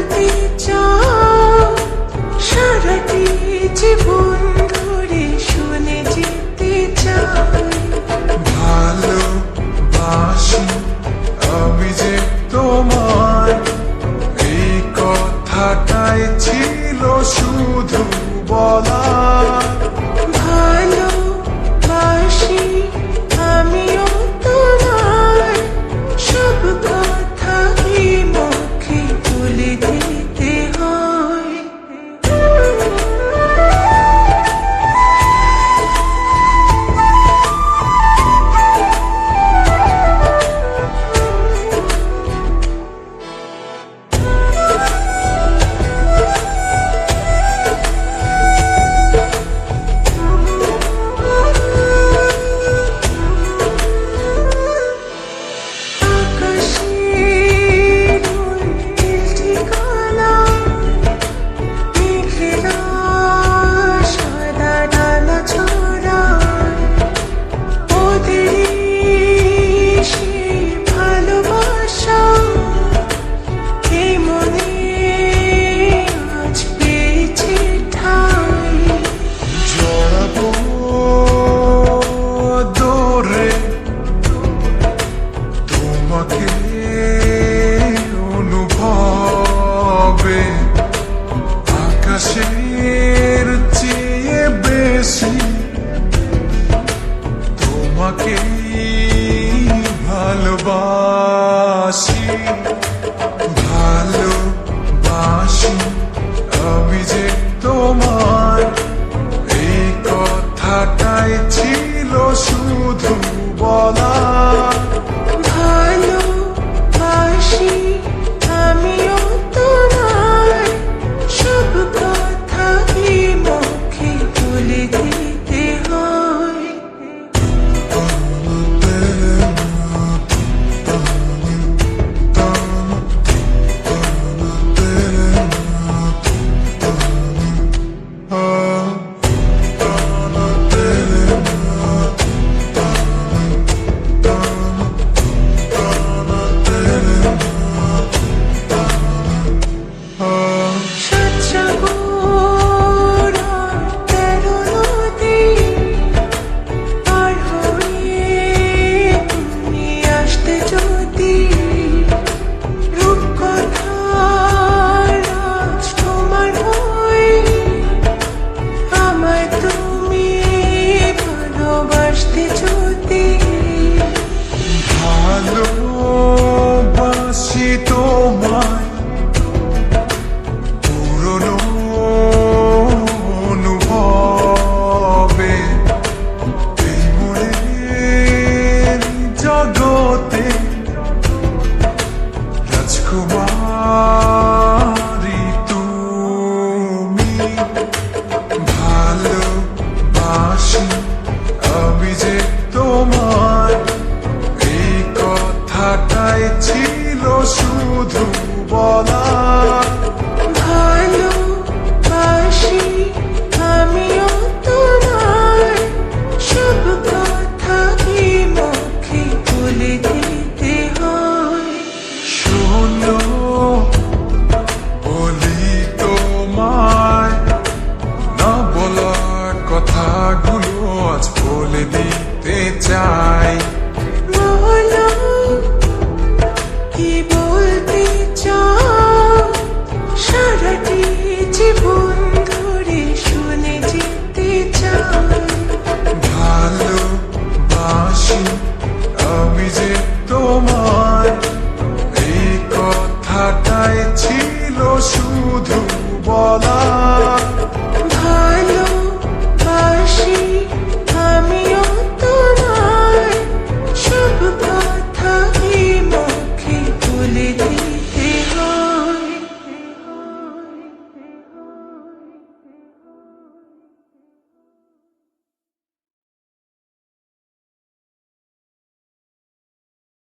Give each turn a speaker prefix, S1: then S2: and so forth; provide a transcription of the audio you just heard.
S1: থাকতে চাও সারাটি জীবন ধরে শুনে যেতে চাই।
S2: ভালো বাসি পথে অনুভবে আকাশের চেয়ে বেশি তোমাকে ছিল শুধু বলা। আমি যে তোমার এই কথাটাই ছিল।